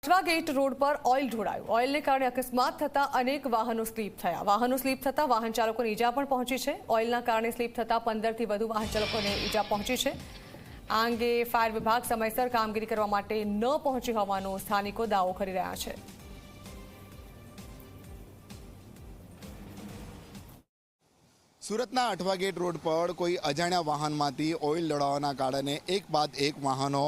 Athwa gate road પર oil ઢોળાયું. ઓઇલને કારણે અકસ્માત થતા અનેક વાહનો સ્લીપ થયા. વાહનો સ્લીપ થતા વાહન ચાલકોને ઈજા પણ પહોંચી છે. ઓઇલના કારણે સ્લીપ થતા પંદરથી વધુ વાહન ચાલકોને ઈજા પહોંચી છે. આ અંગે ફાયર વિભાગ સમયસર કામગીરી કરવા માટે ન પહોંચી હોવાનો સ્થાનિકો દાવો કરી રહ્યા છે. સુરતના અઠવા ગેટ રોડ પર કોઈ અજાણ્યા વાહનમાંથી ઓઇલ લડાવવાના કારણે એક બાદ એક વાહનો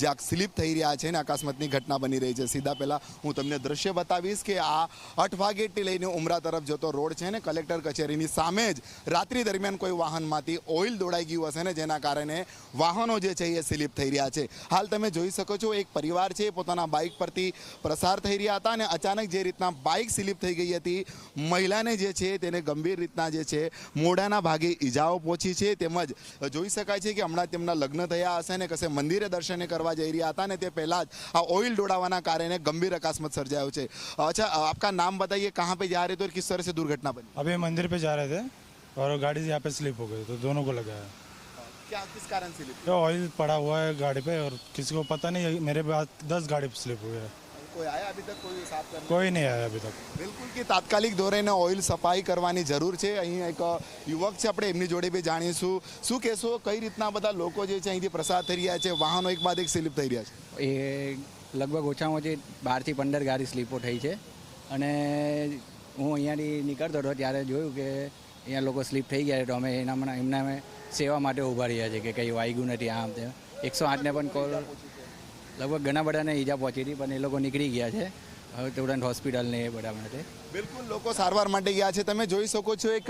જ્યાં સ્લીપ થઈ રહ્યા છે અને અકસ્માતની ઘટના બની રહી છે. સીધા પહેલાં હું તમને દ્રશ્ય બતાવીશ કે આ અઠવા ગેટથી લઈને ઉમરા તરફ જતો રોડ છે ને કલેક્ટર કચેરીની સામે જ રાત્રિ દરમિયાન કોઈ વાહનમાંથી ઓઇલ દોડાઈ ગયું હશે ને જેના કારણે વાહનો જે છે એ સ્લીપ થઈ રહ્યા છે. હાલ તમે જોઈ શકો છો એક પરિવાર છે પોતાના બાઇક પરથી પ્રસાર થઈ રહ્યા હતા અને અચાનક જે રીતના બાઇક સ્લીપ થઈ ગઈ હતી, મહિલાને જે છે તેને ગંભીર રીતના જે છે મોઢાના ભાગે ઈજાઓ પહોંચી છે તેમજ જોઈ શકાય છે કે હમણાં તેમના લગ્ન થયા હશે ને કશે મંદિરે દર્શને કરવા જઈ રહ્યા હતા ને તે પહેલાં જ આ ઓઇલ દોડાવવાના કારણે ગંભીર અકસ્માત સર્જાયો છે अच्छा आपका नाम बताइए कहाँ पे जा रहे थे और किस तरह से दुर्घटना बनी अभी मंदिर पे जा रहे थे और गाड़ी यहाँ पे स्लिप हो गई तो दोनों को लगा है क्या किस कारण से ये ऑयल पड़ा हुआ है गाड़ी पे और किसी को पता नहीं है मेरे पास दस गाड़ी स्लिप हुई है કોઈ નહીં આયા અભી તક. બિલકુલ કે તાત્કાલિક ધોરણે ઓઇલ સફાઈ કરવાની જરૂર છે. અહીં એક યુવક છે આપણે એમની જોડે બી જાણીશું. શું કહેશો કઈ રીતના બધા લોકો જે છે અહીંથી પ્રસાર થઈ રહ્યા છે? વાહનો એક બાદ એક સ્લીપ થઈ રહ્યા છે. એ લગભગ ઓછામાં ઓછી બારથી પંદર ગાડી સ્લીપો થઈ છે. અને હું અહીંયાથી નીકળતો હતો ત્યારે જોયું કે અહીંયા લોકો સ્લીપ થઈ ગયા તો અમે એના એમને અમે સેવા માટે ઊભા રહ્યા છે કે કંઈ વાગ્યું નથી આમ તે એકસો આઠને પણ કોલ લગભગ ઘણા બધાને ઈજા પહોંચી હતી પણ એ લોકો નીકળી ગયા છે. હવે તુરંત હોસ્પિટલ ને એ બધા માટે. બિલકુલ લોકો સારવાર માટે ગયા છે. તમે જોઈ શકો છો એક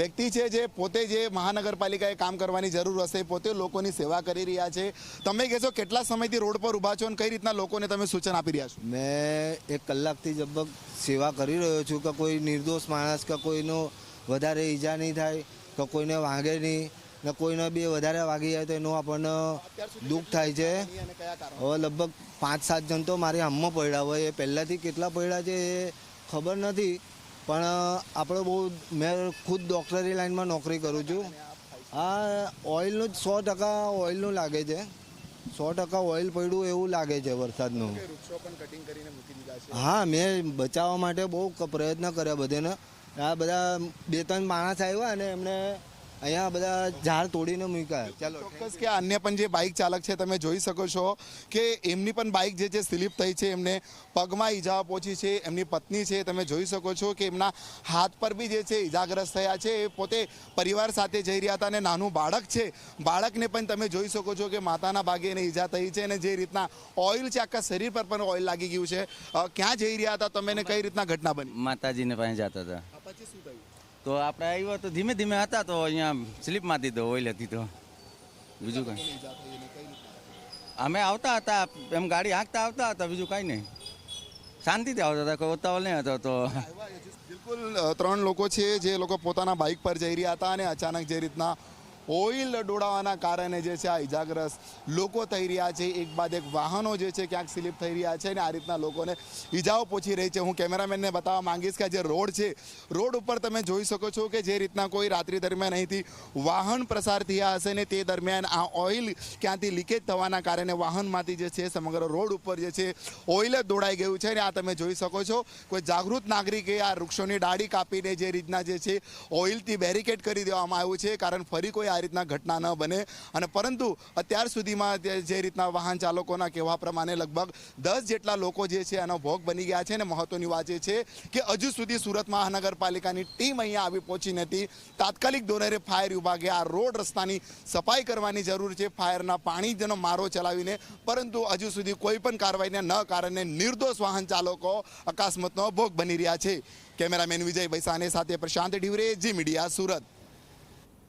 વ્યક્તિ છે જે પોતે જે મહાનગરપાલિકાએ કામ કરવાની જરૂર હશે પોતે લોકોની સેવા કરી રહ્યા છે. તમે કહેશો કેટલા સમયથી રોડ પર ઊભા છો અને કઈ રીતના લોકોને તમે સૂચન આપી રહ્યા છો? મેં એક કલાકથી લગભગ સેવા કરી રહ્યો છું કે કોઈ નિર્દોષ માણસ કે કોઈનો વધારે ઈજા નહીં થાય કે કોઈને વાંગે નહીં. ને કોઈને બી વધારે વાગી જાય તો એનું આપણને દુઃખ થાય છે. હવે લગભગ પાંચ સાત જણ તો મારી હામમાં પડ્યા હોય. એ પહેલાંથી કેટલા પડ્યા છે એ ખબર નથી. પણ આપણે બહુ મેં ખુદ ડૉક્ટરી લાઈનમાં નોકરી કરું છું. આ ઓઇલનું જ સો ટકા ઓઇલનું લાગે છે. સો ટકા ઓઇલ પડ્યું એવું લાગે છે વરસાદનું. હા મેં બચાવવા માટે બહુ પ્રયત્ન કર્યા બધાને. આ બધા બે ત્રણ માણસ આવ્યા અને એમને અહીંયા બધા ઝાડ તોડીને મૂક્યા. ચાલો. ચોક્કસ કે અન્ય પણ જે બાઇક ચાલક છે તમે જોઈ શકો છો કે એમની પણ બાઇક જે છે સ્લીપ થઈ છે. એમને પગમાં ઈજાઓ પહોંચી છે. એમની પત્ની છે તમે જોઈ શકો છો કે એમના હાથ પર બી જે છે ઈજાગ્રસ્ત થયા છે. એ પોતે પરિવાર સાથે જઈ રહ્યા હતા અને નાનું બાળક છે. બાળકને પણ તમે જોઈ શકો છો કે માતાના ભાગે એને ઈજા થઈ છે અને જે રીતના ઓઇલ છે આખા શરીર પર પણ ઓઇલ લાગી ગયું છે. ક્યાં જઈ રહ્યા હતા? તમે કઈ રીતના ઘટના બની? માતાજીને પાસે જતા હતા. તો આપણે આવ્યો તો ધીમે ધીમે હતા તો અહીંયા સ્લીપ મારી દીધો ઓઇલ હતી તો. બીજું કંઈ? અમે આવતા હતા, એમ ગાડી હાંકતા આવતા હતા, બીજું કાંઈ નહીં. શાંતિથી આવતા હતા, કોઈ ઉતાવળ નહીં હતો તો. બિલકુલ ત્રણ લોકો છે જે લોકો પોતાના બાઇક પર જઈ રહ્યા હતા અને અચાનક જે રીતના ઓઇલ ડોળાવાના કારણે જે છે આ ઇજાગ્રસ્ત લોકો થઈ રહ્યા છે. એક બાદ એક વાહનો જે છે ક્યાંક સ્લીપ થઈ રહ્યા છે અને આ રીતના લોકોને ઈજાઓ પહોંચી રહી છે. હું કેમેરામેનને બતાવવા માંગીશ કે જે રોડ છે, રોડ ઉપર તમે જોઈ શકો છો કે જે રીતના કોઈ રાત્રિ દરમિયાન અહીંથી વાહન પ્રસાર થયા હશે ને તે દરમિયાન આ ઓઇલ ક્યાંથી લીકેજ થવાના કારણે વાહનમાંથી જે છે સમગ્ર રોડ ઉપર જે છે ઓઇલ જ દોડાઈ ગયું છે. અને આ તમે જોઈ શકો છો, કોઈ જાગૃત નાગરિકે આ વૃક્ષોની ડાળી કાપીને જે રીતના જે છે ઓઇલથી બેરિકેડ કરી દેવામાં આવ્યું છે. કારણ ફરી કોઈ આ રીતના ઘટના ન બને. અને પરંતુ અત્યાર સુધીમાં જે- રીતના વાહન ચાલકોના કહેવા પ્રમાણે લગભગ દસ જેટલા લોકો જે છે એનો ભોગ બની ગયા છે. અને મહત્વની વાત એ છે કે હજુ સુધી સુરત મહાનગરપાલિકાની ટીમ અહીંયા આવી પહોંચી નથી. તાત્કાલિક ધોરણે ફાયર વિભાગે આ રોડ રસ્તાની સફાઈ કરવાની જરૂર છે. ફાયરના પાણી જેનો મારો ચલાવીને, પરંતુ હજુ સુધી કોઈ પણ કાર્યવાહીને ન કારણે નિર્દોષ વાહન ચાલકો અકસ્માતનો ભોગ બની રહ્યા છે. કેમેરામેન વિજય બૈસાને સાથે પ્રશાંત ઢીવરે, જી મીડિયા સુરત.